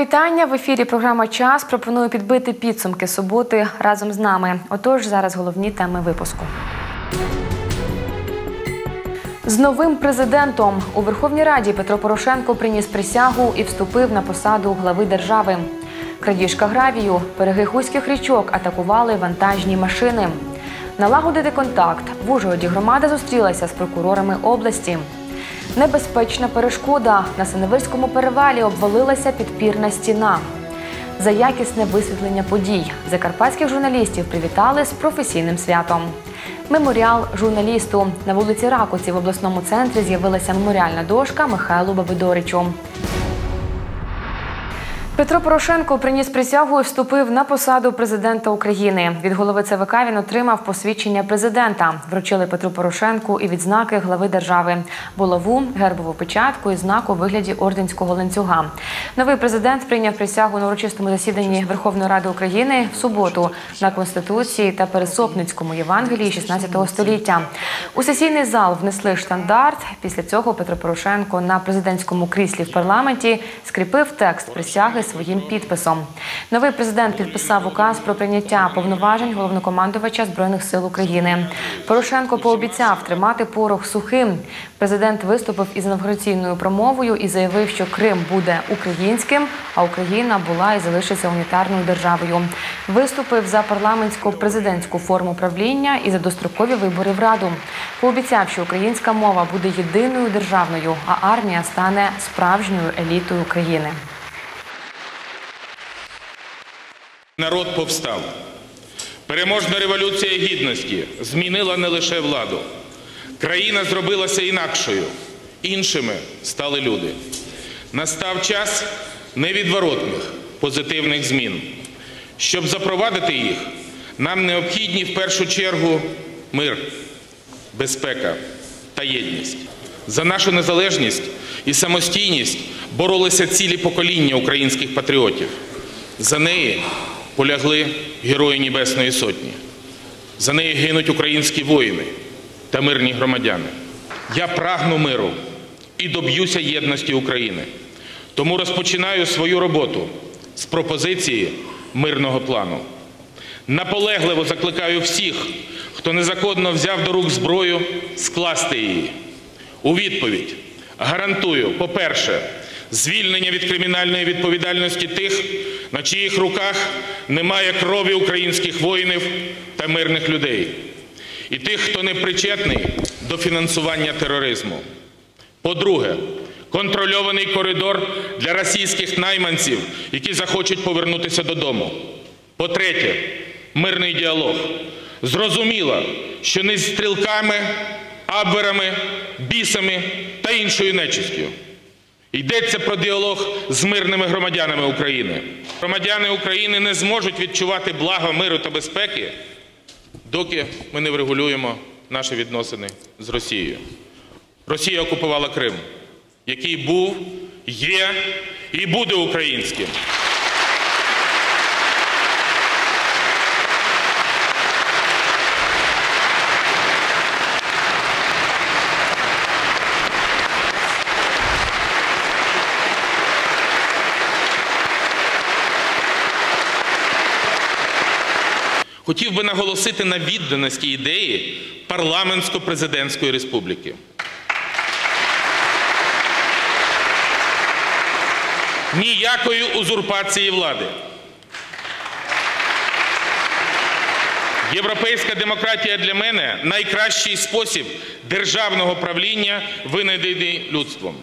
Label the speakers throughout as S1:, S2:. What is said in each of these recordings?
S1: вітання в ефірі. Програма Час пропоную підбити підсумки суботи разом з нами. Отож, зараз головні теми випуску. З новим президентом у Верховній Раді Петро Порошенко приніс присягу і вступив на посаду глави держави. Крадіжка гравію, береги хуських річок атакували вантажні машини. Налагодити контакт в Ужгороді громада зустрілася з прокурорами області. Небезпечна перешкода на Синевирському перевалі обвалилася підпірна стіна. За якісне висвітлення подій закарпатських журналістів привітали з професійним святом. Меморіал журналісту на вулиці Ракуці в обласному центрі з'явилася меморіальна дошка Михайлу Бабидоричу. Петро Порошенко приніс присягу і вступив на посаду президента України. Від голови ЦВК він отримав посвідчення президента. Вручили Петру Порошенку і відзнаки глави держави, булаву, гербову печатку і знак у вигляді орденського ланцюга. Новий президент прийняв присягу на урочистому засіданні Верховної Ради України в суботу на конституції та Пересопницькому Євангелії 16 століття. У сесійний зал внесли штандарт. Після цього Петро Порошенко на президентському кріслі в парламенті скріпив текст присяги своїм підписом. Новий президент підписав указ про прийняття повноважень головнокомандувача збройних сил України. Порошенко пообіцяв тримати порох сухим. Президент виступив із інавгураційною промовою і заявив, що Крим буде українським, а Україна була і залишиться унітарною державою. Виступив за парламентсько-президентську форму правління і за дострокові вибори в раду. Пообіцяв, що українська мова буде єдиною державною, а армія стане справжньою елітою країни.
S2: Народ повстав. Переможна революція гідності змінила не лише владу. Країна зробилася інакшою. Іншими стали люди. Настав час невідворотних позитивних змін. Щоб запровадити їх, нам необхідні в першу чергу мир, безпека та єдність. За нашу незалежність і самостійність боролися цілі покоління українських патріотів. За неї полягли Герої Небесної Сотні. За неї гинуть українські воїни та мирні громадяни. Я прагну миру і доб'юся єдності України. Тому розпочинаю свою роботу з пропозиції мирного плану. Наполегливо закликаю всіх, хто незаконно взяв до рук зброю, скласти її. У відповідь гарантую, по-перше, звільнення від кримінальної відповідальності тих, на чиїх руках немає крові українських воїнів та мирних людей, і тих, хто не причетний до фінансування тероризму. По-друге, контрольований коридор для російських найманців, які захочуть повернутися додому. По-третє, мирний діалог. Зрозуміло, що не з стрілками, абверами, бісами та іншою нечистю. Йдеться про діалог з мирними громадянами України. Громадяни України не зможуть відчувати благо миру та безпеки, доки ми не врегулюємо наші відносини з Росією. Росія окупувала Крим, який був, є і буде українським. Хотів би наголосити на відданості ідеї парламентсько-президентської республіки. Ніякої узурпації влади. Європейська демократія для мене найкращий спосіб державного правління, винайдений людством.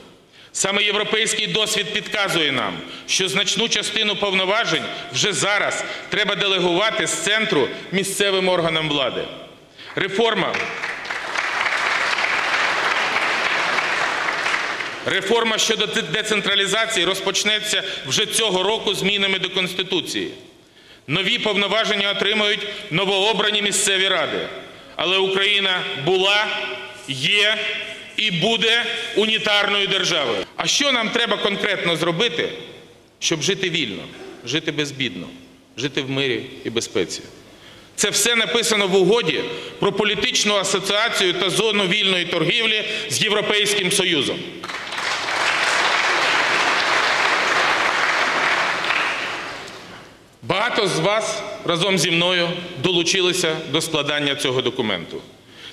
S2: Саме європейський досвід підказує нам, що значну частину повноважень вже зараз треба делегувати з центру місцевим органам влади. Реформа. Реформа щодо децентралізації розпочнеться вже цього року змінами до Конституції. Нові повноваження отримають новообрані місцеві ради. Але Україна була, є і буде унітарною державою. А що нам треба конкретно зробити, щоб жити вільно, жити безбідно, жити в мирі і безпеці? Це все написано в угоді про політичну асоціацію та зону вільної торгівлі з Європейським Союзом. Багато з вас разом зі мною долучилися до складання цього документу.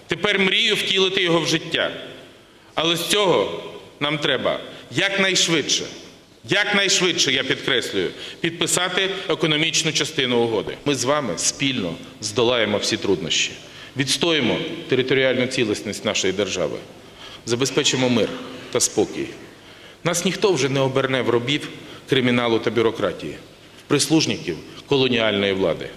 S2: Тепер мрію втілити його в життя. Але з цього нам треба якнайшвидше, якнайшвидше, я підкреслюю, підписати економічну частину угоди. Ми з вами спільно здолаємо всі труднощі, відстоїмо територіальну цілісність нашої держави, забезпечимо мир та спокій. Нас ніхто вже не оберне в робів криміналу та бюрократії, прислужників колоніальної влади.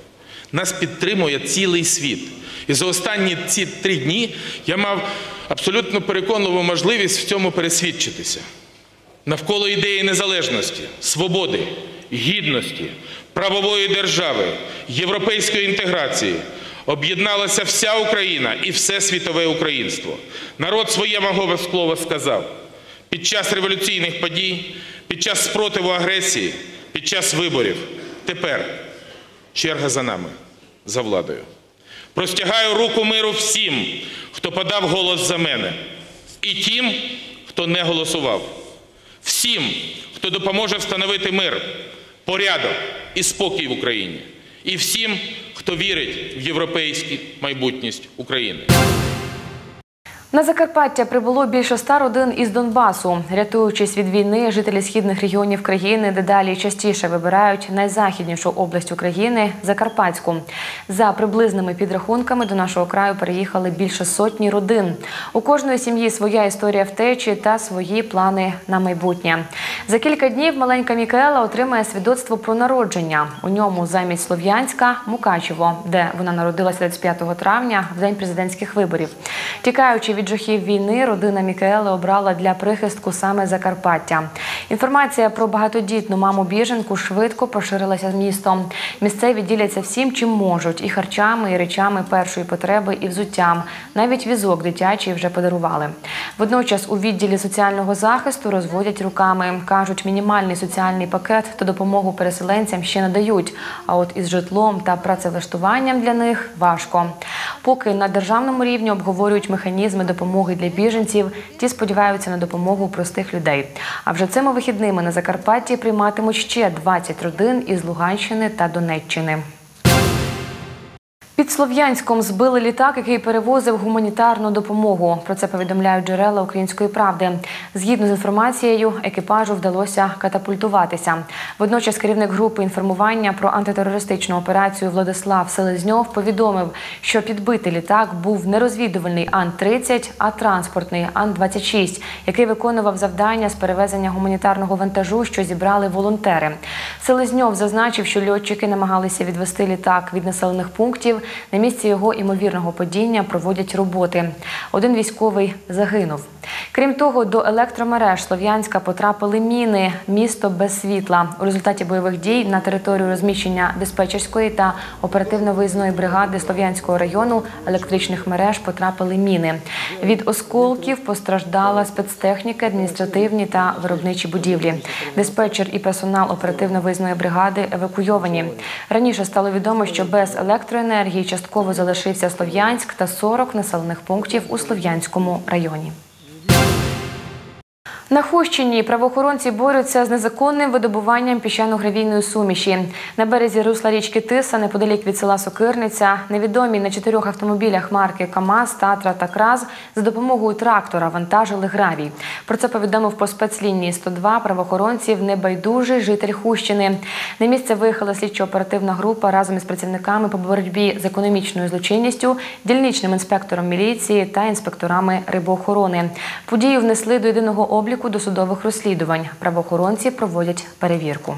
S2: Нас підтримує цілий світ. І за останні ці три дні я мав абсолютно переконливу можливість в цьому пересвідчитися. Навколо ідеї незалежності, свободи, гідності, правової держави, європейської інтеграції об'єдналася вся Україна і все світове українство. Народ своє мого слова сказав під час революційних подій, під час спротиву агресії, під час виборів. Тепер черга за нами, за владою. Простягаю руку миру всім, хто подав голос за мене, і тим, хто не голосував. Всім, хто допоможе встановити мир, порядок і спокій в Україні. І всім, хто вірить в європейську майбутність України.
S1: На Закарпаття прибуло більше ста родин із Донбасу. Рятуючись від війни, жителі східних регіонів країни дедалі частіше вибирають найзахіднішу область України Закарпатську. За приблизними підрахунками до нашого краю переїхали більше сотні родин. У кожної сім'ї своя історія втечі та свої плани на майбутнє. За кілька днів маленька Мікаела отримає свідоцтво про народження. У ньому замість Слов'янська Мукачево, де вона народилася 25 травня в день президентських виборів. Тікаючи від жахів війни, родина Мікаели обрала для прихистку саме Закарпаття. Інформація про багатодітну маму біженку швидко поширилася містом. Місцеві діляться всім, чим можуть: і харчами, і речами першої потреби, і взуттям. Навіть візок дитячий вже подарували. Водночас у відділі соціального захисту розводять руками. кажуть, мінімальний соціальний пакет та допомогу переселенцям ще надають. А от із житлом та працевлаштуванням для них важко. Поки на державному рівні обговорюють механізми допомоги для біженців, ті сподіваються на допомогу простих людей. А вже цими вихідними на Закарпатті прийматимуть ще 20 родин із Луганщини та Донеччини. Під Слов'янськом збили літак, який перевозив гуманітарну допомогу. Про це повідомляють джерела української правди. Згідно з інформацією, екіпажу вдалося катапультуватися. Водночас керівник групи інформування про антитерористичну операцію Владислав Селезньов повідомив, що підбитий літак був не розвідувальний Ан-30, а транспортний Ан-26, який виконував завдання з перевезення гуманітарного вантажу, що зібрали волонтери. Селезньов зазначив, що льотчики намагалися відвести літак від населених пунктів. На місці його імовірного падіння проводять роботи. Один військовий загинув. Крім того, до електромереж Слов'янська потрапили міни, місто без світла. У результаті бойових дій на територію розміщення диспетчерської та оперативно-виїзної бригади Слов'янського району електричних мереж потрапили міни. Від осколків постраждала спецтехніка, адміністративні та виробничі будівлі. Диспетчер і персонал оперативно-виїзної бригади евакуйовані. Раніше стало відомо, що без електроенергії частково залишився Слов'янськ та 40 населених пунктів у Слов'янському районі. На Хущині правоохоронці борються з незаконним видобуванням піщано-гравійної суміші. На березі русла річки Тиса, неподалік від села Сокирниця, невідомі на чотирьох автомобілях марки КАМАЗ, Татра та КРАЗ за допомогою трактора вантажили гравій. Про це повідомив по спецлінії 102 правоохоронців небайдужий житель Хущини. На місце виїхала слідчо-оперативна група разом із працівниками по боротьбі з економічною злочинністю, дільничним інспектором міліції та інспекторами рибоохорони. Подію внесли до єдиного обліку досудових розслідувань. Правоохоронці проводять перевірку.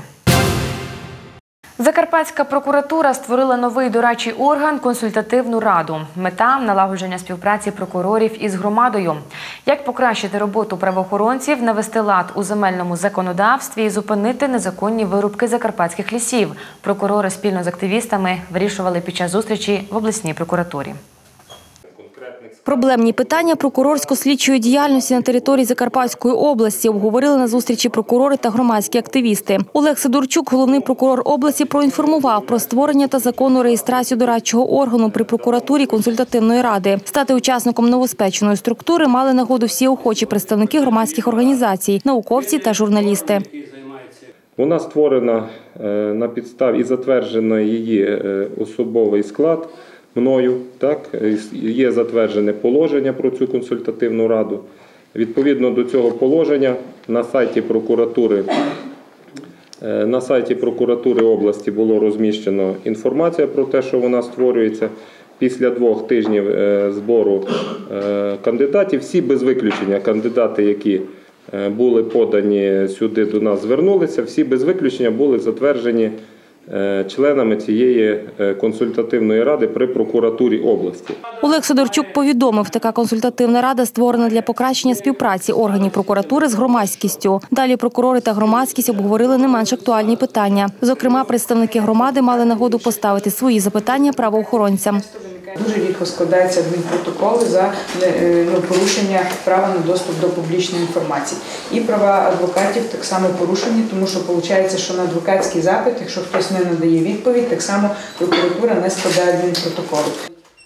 S1: Закарпатська прокуратура створила новий дорадчий орган консультативну раду. Мета налагодження співпраці прокурорів із громадою. Як покращити роботу правоохоронців, навести лад у земельному законодавстві і зупинити незаконні вирубки закарпатських лісів. Прокурори спільно з активістами вирішували під час зустрічі в обласній прокуратурі.
S3: Проблемні питання прокурорсько-слідчої діяльності на території Закарпатської області обговорили на зустрічі прокурори та громадські активісти. Олег Сидорчук, головний прокурор області, проінформував про створення та законну реєстрацію дорадчого органу при прокуратурі консультативної ради. Стати учасником новоспеченої структури мали нагоду всі охочі представники громадських організацій, науковці та журналісти.
S4: Вона створена е, на підставі і затверджено її е, особовий склад мною. Так? Є затверджене положення про цю консультативну раду. Відповідно до цього положення на сайті прокуратури Е, На сайті прокуратури області було розміщено інформація про те, що вона створюється. Після двох тижнів е, збору е, кандидатів, всі без виключення кандидати, які були подані сюди до нас, звернулися, всі без виключення були затверджені членами цієї е, консультативної ради при прокуратурі області.
S3: Олег Сидорчук повідомив, така консультативна рада створена для покращення співпраці органів прокуратури з громадськістю. Далі прокурори та громадськість обговорили не менш актуальні питання. Зокрема, представники громади мали нагоду поставити свої запитання правоохоронцям.
S5: Дуже рідко складаються адмінпротоколи за е, ну, порушення права на доступ до публічної інформації. І права адвокатів так само порушені, тому що виходить, що на адвокатський запит, якщо хтось не надає відповідь, так само прокуратура не складає адмінпротоколу.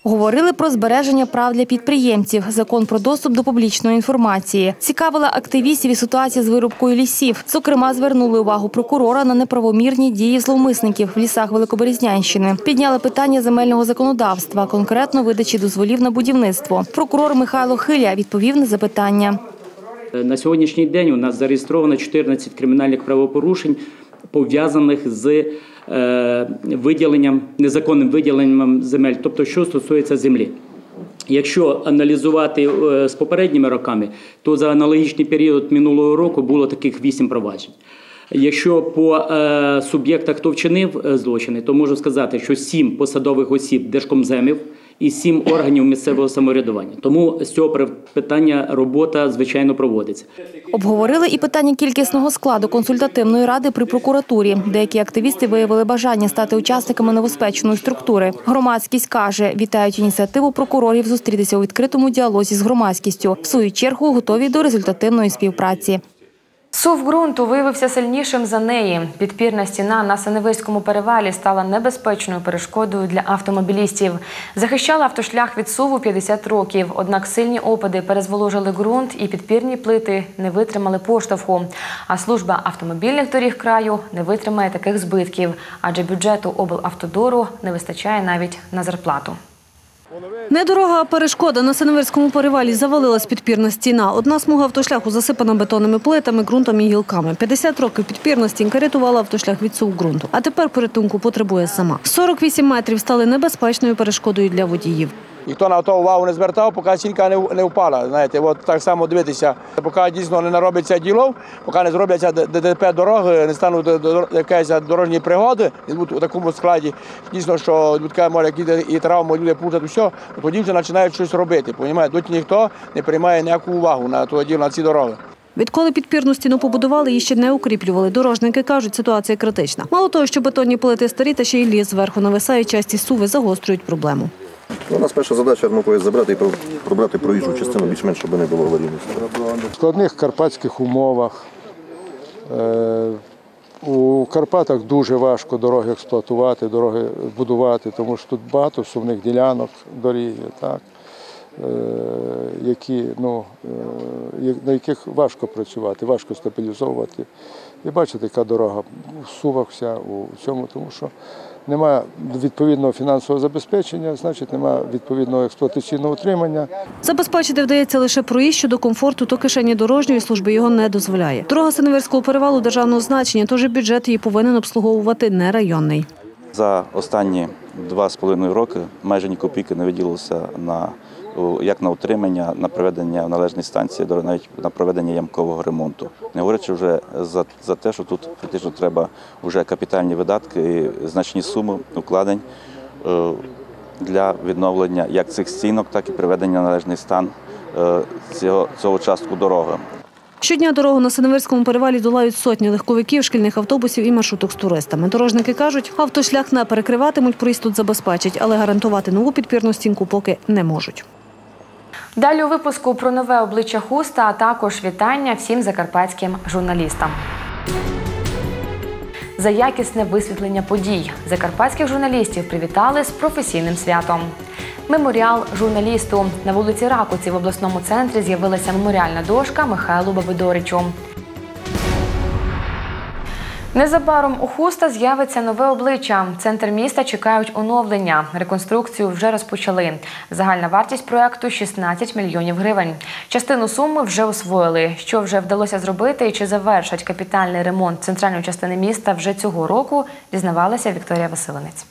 S3: Говорили про збереження прав для підприємців, закон про доступ до публічної інформації. Цікавила активістів і ситуація з вирубкою лісів. Зокрема, звернули увагу прокурора на неправомірні дії зловмисників в лісах Великоберезнянщини. Підняли питання земельного законодавства, конкретно видачі дозволів на будівництво. Прокурор Михайло Хиля відповів на запитання.
S6: На сьогоднішній день у нас зареєстровано 14 кримінальних правопорушень, пов'язаних з виділенням, незаконним виділенням земель, тобто що стосується землі. Якщо аналізувати е, з попередніми роками, то за аналогічний період минулого року було таких 8 проваджень. Якщо по е, суб'єктах, хто вчинив е, злочини, то можу сказати, що сім посадових осіб держкомземів і 7 органів місцевого самоврядування. Тому з цього питання робота звичайно проводиться.
S3: Обговорили і питання кількісного складу консультативної ради при прокуратурі. Деякі активісти виявили бажання стати учасниками новоспеченої структури. Громадськість каже, вітають ініціативу прокурорів зустрітися у відкритому діалозі з громадськістю. В свою чергу готові до результативної співпраці.
S1: Сув ґрунту виявився сильнішим за неї. Підпірна стіна на Синевиському перевалі стала небезпечною перешкодою для автомобілістів. Захищала автошлях від суву 50 років. Однак сильні опади перезволожили ґрунт і підпірні плити не витримали поштовху. А служба автомобільних доріг краю не витримає таких збитків, адже бюджету облавтодору не вистачає навіть на зарплату.
S7: Не дорога, а перешкода. На Синевирському перевалі завалилась підпірна стіна. Одна смуга автошляху засипана бетонними плитами, ґрунтом і гілками. 50 років підпірна стінка рятувала автошлях від цього ґрунту. А тепер порятунку потребує сама. 48 метрів стали небезпечною перешкодою для водіїв.
S8: Ніхто на то увагу не звертав, поки стінка не, не впала. Знаєте, от так само дивитися, поки дійсно не наробиться діло, поки не зробляться ДТП дороги, не стануть якісь дорожні пригоди, будуть у такому складі, дійсно, що людська може якісь і травми, люди путать усе, тоді вже починають щось робити. Понімаєте? Тут ніхто не приймає ніяку увагу на то діло, на ці дороги.
S7: Відколи підпірну стіну побудували, її ще не укріплювали. Дорожники кажуть, ситуація критична. Мало того, що бетонні плити старі, та ще й ліс зверху нависає, часті суви загострюють проблему.
S9: У нас перша задача ну, забрати і пробрати проїжджу частину більш-менш, щоб не було аварійності.
S10: В складних карпатських умовах. Е, У Карпатах дуже важко дороги експлуатувати, дороги будувати, тому що тут багато сумних ділянок доріг, так, е, які, ну, е, на яких важко працювати, важко стабілізовувати. І бачите, яка дорога в сувах вся у цьому, тому що немає відповідного фінансового забезпечення, значить немає відповідного експлуатаційного утримання.
S7: Забезпечити вдається лише проїзд щодо комфорту, то кишені дорожньої служби його не дозволяє. Дорога Синеверського перевалу державного значення, тож і бюджет її повинен обслуговувати не районний.
S11: За останні два з половиною роки майже ні копійки не виділилося на як на утримання, на проведення в належній станції, навіть на проведення ямкового ремонту. Не говорячи вже за, за те, що тут фактично треба вже капітальні видатки і значні суми укладень е, для відновлення як цих стінок, так і приведення в належний стан е, цього, цього частку дороги.
S7: Щодня дорогу на Синеверському перевалі долають сотні легковиків, шкільних автобусів і маршруток з туристами. Дорожники кажуть, автошлях не перекриватимуть, проїзд тут забезпечать, але гарантувати нову підпірну стінку поки не можуть.
S1: Далі у випуску про нове обличчя хуста, а також вітання всім закарпатським журналістам. За якісне висвітлення подій закарпатських журналістів привітали з професійним святом. Меморіал журналісту на вулиці Ракуці в обласному центрі з'явилася меморіальна дошка Михайлу Бабидоричу. Незабаром у Хуста з'явиться нове обличчя. Центр міста чекають оновлення. Реконструкцію вже розпочали. Загальна вартість проекту 16 мільйонів гривень. Частину суми вже освоїли. Що вже вдалося зробити і чи завершать капітальний ремонт центральної частини міста вже цього року, дізнавалася Вікторія Василинець.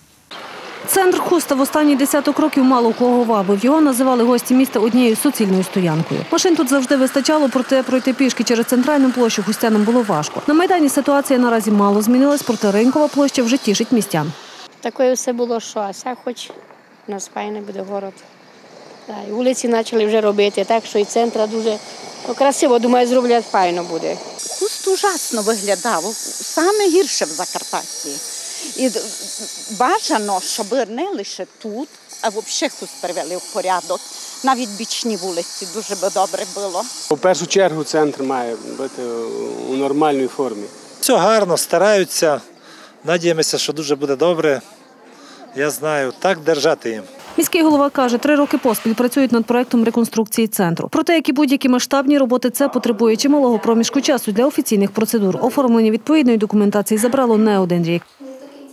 S7: Центр Хуста в останні десяток років мало кого вабив. Його називали гості міста однією суцільною стоянкою. Машин тут завжди вистачало, проте пройти пішки через центральну площу хустянам було важко. На майдані ситуація наразі мало змінилась, проте ринкова площа вже тішить містян.
S12: Такое все було, що а ся хоч у нас файний буде город. Та, і вулиці почали вже робити, так що і центра дуже ну, красиво, думаю, зроблять файно буде.
S13: Хуст ужасно виглядав, саме гірше в Закарпатті. І бажано, щоб не лише тут, а взагалі хуст привели в порядок. Навіть бічні вулиці дуже би добре було.
S14: У першу чергу центр має бути у нормальній формі.
S15: Все гарно, стараються. Надіємося, що дуже буде добре. Я знаю, так держати їм.
S7: Міський голова каже, три роки поспіль працюють над проектом реконструкції центру. Проте, як і будь-які масштабні роботи, це потребує чималого проміжку часу для офіційних процедур. Оформлення відповідної документації забрало не один рік.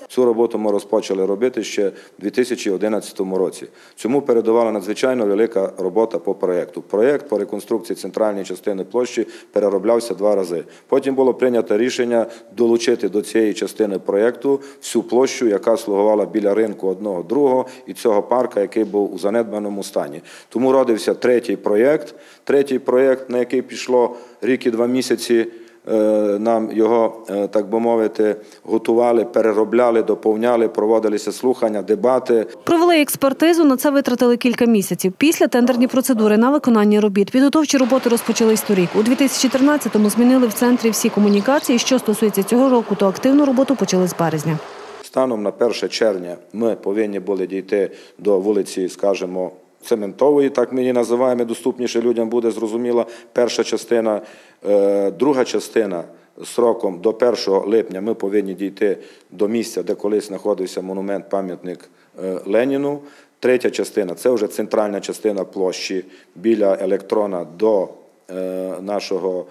S16: Цю роботу ми розпочали робити ще в 2011 році. Цьому передувала надзвичайно велика робота по проєкту. Проєкт по реконструкції центральної частини площі перероблявся два рази. Потім було прийнято рішення долучити до цієї частини проєкту всю площу, яка слугувала біля ринку одного другого і цього парка, який був у занедбаному стані. Тому родився третій проєкт. Третій проєкт, на який пішло рік і два місяці. Е, Нам його, е, так би мовити, готували, переробляли, доповняли, проводилися слухання, дебати.
S7: Провели експертизу, на це витратили кілька місяців. Після тендерні процедури на виконання робіт. Підготовчі роботи розпочались торік. У 2013-му змінили в центрі всі комунікації. Що стосується цього року, то активну роботу почали з березня.
S16: Станом на 1 червня ми повинні були дійти до вулиці, скажімо, Цементової, так ми її називаємо, доступніше людям буде зрозуміла перша частина. Е, Друга частина сроком до 1 липня ми повинні дійти до місця, де колись знаходився монумент, пам'ятник е, Леніну. Третя частина це вже центральна частина площі біля електрона до е, нашого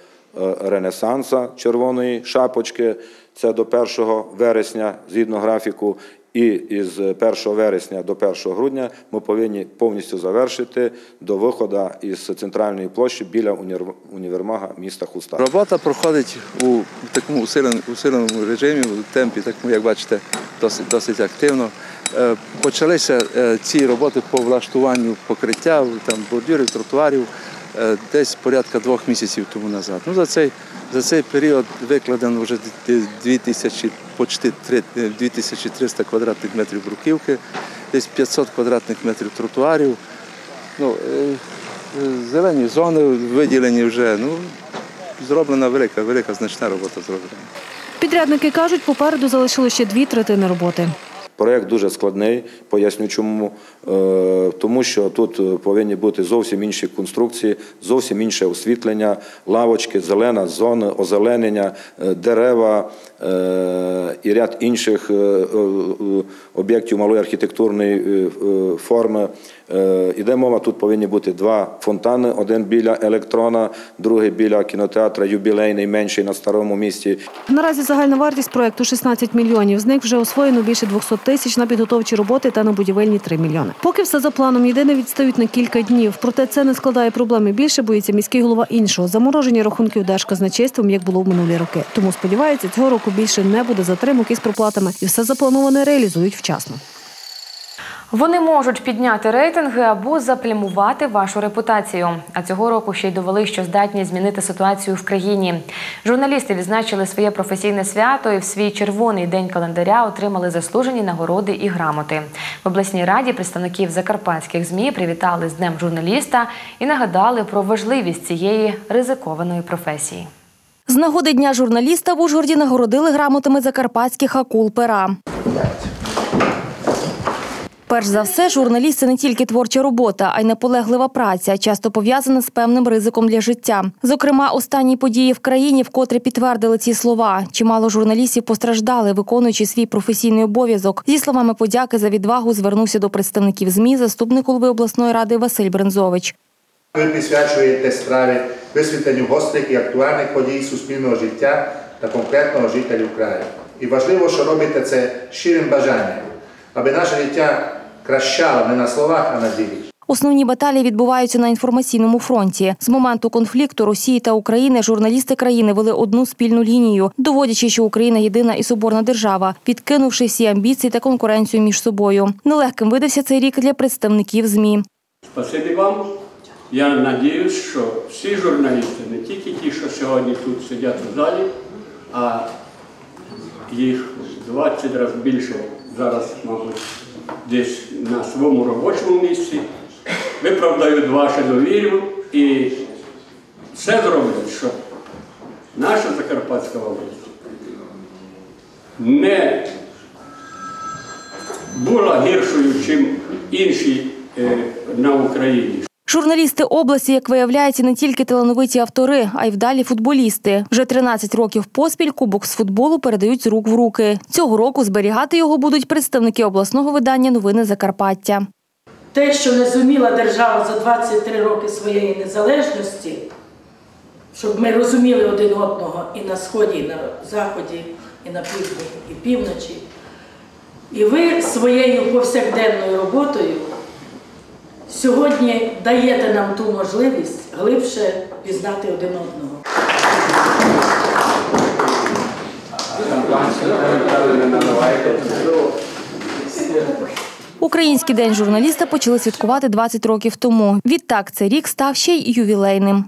S16: Ренесанса Червоної шапочки. Це до 1 вересня, згідно графіку. І із 1 вересня до 1 грудня ми повинні повністю завершити до виходу із центральної площі біля універ- універмага міста Хуста.
S17: Робота проходить у такому усиленому, режимі, у темпі, такому, як бачите, досить, досить активно. Е, Почалися е, ці роботи по влаштуванню покриття, там, бордюрів, тротуарів десь порядка двох місяців тому назад. Ну, за, цей, за цей період викладено вже 2000, почти три- е, 2300 квадратних метрів бруківки, десь 500 квадратних метрів тротуарів. Ну, е, е, зелені зони виділені вже. Ну, зроблена велика, велика значна робота зроблена.
S7: Підрядники кажуть, попереду залишили ще дві третини роботи.
S16: Проєкт дуже складний, поясню чому. Е, Тому що тут е, повинні бути зовсім інші конструкції, зовсім інше освітлення, лавочки, зелена зона, озеленення, е, дерева і ряд інших об'єктів малої архітектурної форми. Е, Іде мова, тут повинні бути два фонтани: один біля електрона, другий біля кінотеатра юбілейний, менший на старому місті.
S7: Наразі загальна вартість проекту 16 мільйонів. З них вже освоєно більше 200 тисяч на підготовчі роботи та на будівельні 3 мільйони. Поки все за планом, єдине відстають на кілька днів. Проте це не складає проблеми. Більше боїться міський голова іншого замороження рахунків держказначейством, як було в минулі роки. Тому сподівається, цього року більше не буде затримок із проплатами і все заплановане реалізують вчасно.
S1: Вони можуть підняти рейтинги або заплямувати вашу репутацію. А цього року ще й довели, що здатні змінити ситуацію в країні. Журналісти відзначили своє професійне свято і в свій червоний день календаря отримали заслужені нагороди і грамоти. В обласній раді представників закарпатських змі привітали з Днем журналіста і нагадали про важливість цієї ризикованої професії.
S3: З нагоди дня журналіста в Ужгороді нагородили грамотами закарпатських акул пера. Перш за все, журналіст – це не тільки творча робота, а й наполеглива праця, часто пов'язана з певним ризиком для життя. Зокрема, останні події в країні вкотре підтвердили ці слова. Чимало журналістів постраждали, виконуючи свій професійний обов'язок. Зі словами подяки за відвагу звернувся до представників ЗМІ заступник голови обласної ради Василь Брензович.
S18: Ви присвячуєте справі висвітленню гострих і актуальних подій суспільного життя та конкретного жителів краю. І важливо, що робите це щирим бажанням, аби наше життя кращало не на словах, а на ділі.
S3: Основні баталії відбуваються на інформаційному фронті. З моменту конфлікту Росії та України журналісти країни вели одну спільну лінію, доводячи, що Україна єдина і соборна держава, відкинувши всі амбіції та конкуренцію між собою. Нелегким видався цей рік для представників змі.
S19: Спасибі вам. Я надіюсь, що всі журналісти, не тільки ті, що сьогодні тут сидять у залі, а їх 20 разів більше зараз, мабуть, десь на своєму робочому місці, виправдають вашу довіру і все зроблять, щоб наша Закарпатська область не була гіршою, ніж інші е, на Україні.
S3: Журналісти області, як виявляється, не тільки талановиті автори, а й вдалі футболісти. Вже 13 років поспіль кубок з футболу передають з рук в руки. Цього року зберігати його будуть представники обласного видання Новини Закарпаття.
S20: Те, що не зуміла держава за 23 роки своєї незалежності, щоб ми розуміли один одного і на сході, і на заході, і на півдні, і півночі. І ви своєю повсякденною роботою сьогодні даєте нам ту можливість глибше пізнати один одного.
S3: Український день журналіста почали святкувати 20 років тому. Відтак цей рік став ще й ювілейним.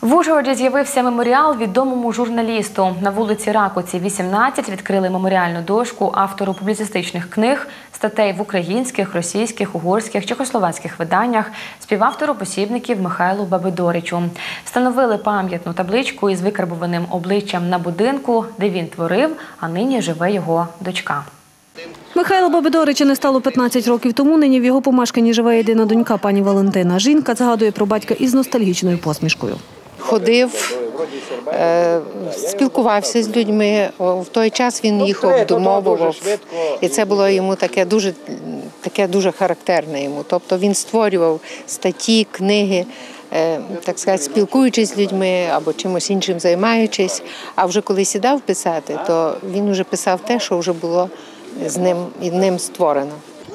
S1: В Ужгороді з'явився меморіал відомому журналісту. На вулиці Ракоці, 18, відкрили меморіальну дошку автору публіцистичних книг, статей в українських, російських, угорських, чехословацьких виданнях, співавтору посібників Михайлу Бабидоричу. Встановили пам'ятну табличку із викарбованим обличчям на будинку, де він творив, а нині живе його дочка.
S7: Михайло Бабидорича не стало 15 років тому. Нині в його помешканні живе єдина донька пані Валентина. Жінка згадує про батька із ностальгічною посмішкою.
S21: Ходив, е, спілкувався з людьми. В той час він їх обдумовував, і це було йому таке дуже, таке дуже характерне йому. Тобто він створював статті, книги. е, Так сказати, спілкуючись з людьми або чимось іншим займаючись. А вже коли сідав писати, то він вже писав те, що вже було з ним і ним створено.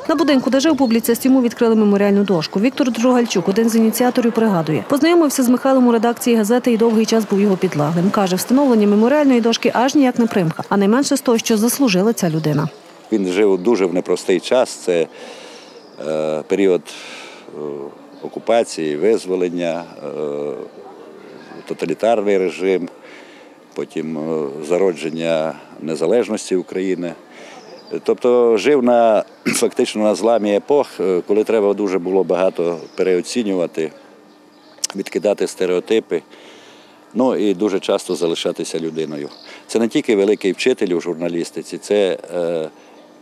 S7: На будинку, де жив публіцист, йому відкрили меморіальну дошку. Віктор Джугальчук, один з ініціаторів, пригадує, познайомився з Михайлом у редакції газети і довгий час був його підлаглим. Каже, встановлення меморіальної дошки аж ніяк не примха, а найменше з того, що заслужила ця людина.
S22: Він жив дуже в непростий час. Це е, період е, окупації, визволення, е, тоталітарний режим, потім е, зародження незалежності України. Тобто жив на фактично на зламі епох, е, коли треба дуже було багато переоцінювати, відкидати стереотипи. Ну і дуже часто залишатися людиною. Це не тільки великий вчитель у журналістиці, це е,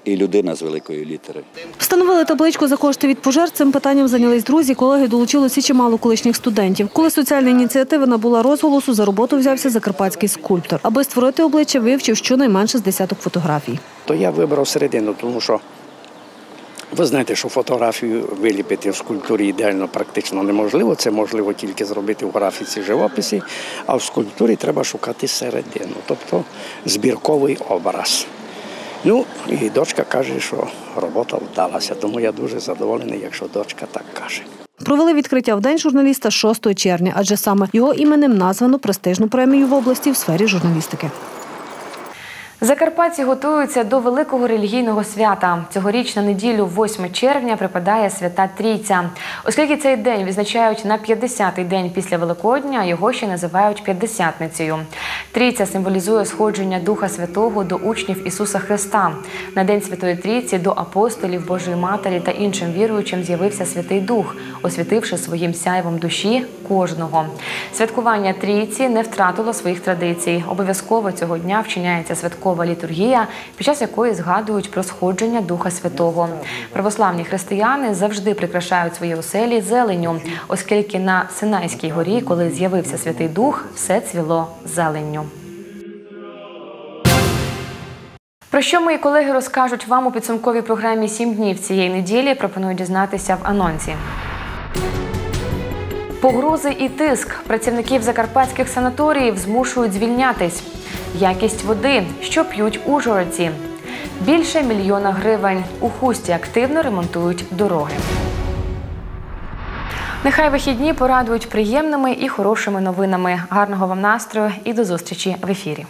S22: і людина з великої літери.
S7: Встановили табличку за кошти від пожертв. Цим питанням зайнялись друзі, колеги долучилося чимало колишніх студентів. Коли соціальна ініціатива набула розголосу, за роботу взявся закарпатський скульптор. Аби створити обличчя, вивчив щонайменше з десяток фотографій.
S23: То я вибрав середину, тому що ви знаєте, що фотографію виліпити в скульптурі ідеально практично неможливо. Це можливо тільки зробити в графіці живописі, а в скульптурі треба шукати середину, тобто збірковий образ. Ну і дочка каже, що робота вдалася, тому я дуже задоволений, якщо дочка так каже.
S7: Провели відкриття в день журналіста 6 червня, адже саме його іменем названо престижну премію в області в сфері журналістики.
S1: Закарпатці готуються до великого релігійного свята. Цьогоріч на неділю, 8 червня, припадає свята Трійця. Оскільки цей день відзначають на 50-й день після Великодня, його ще називають П'ятдесятницею. Трійця символізує сходження Духа Святого до учнів Ісуса Христа. На День Святої Трійці до апостолів Божої Матері та іншим віруючим з'явився Святий Дух, освітивши своїм сяйвом душі кожного. Святкування Трійці не втратило своїх традицій. Обов'язково цього дня вчиняється святкова літургія, під час якої згадують про сходження Духа Святого. Православні християни завжди прикрашають свої оселі зеленню, оскільки на Синайській горі, коли з'явився Святий Дух, все цвіло зеленню. Про що мої колеги розкажуть вам у підсумковій програмі «Сім днів цієї неділі? Пропоную дізнатися в анонсі. Погрози і тиск працівників закарпатських санаторіїв змушують звільнятись. Якість води, що п'ють ужгородці. Більше мільйона гривень. У хусті активно ремонтують дороги. Нехай вихідні порадують приємними і хорошими новинами. Гарного вам настрою і до зустрічі в ефірі.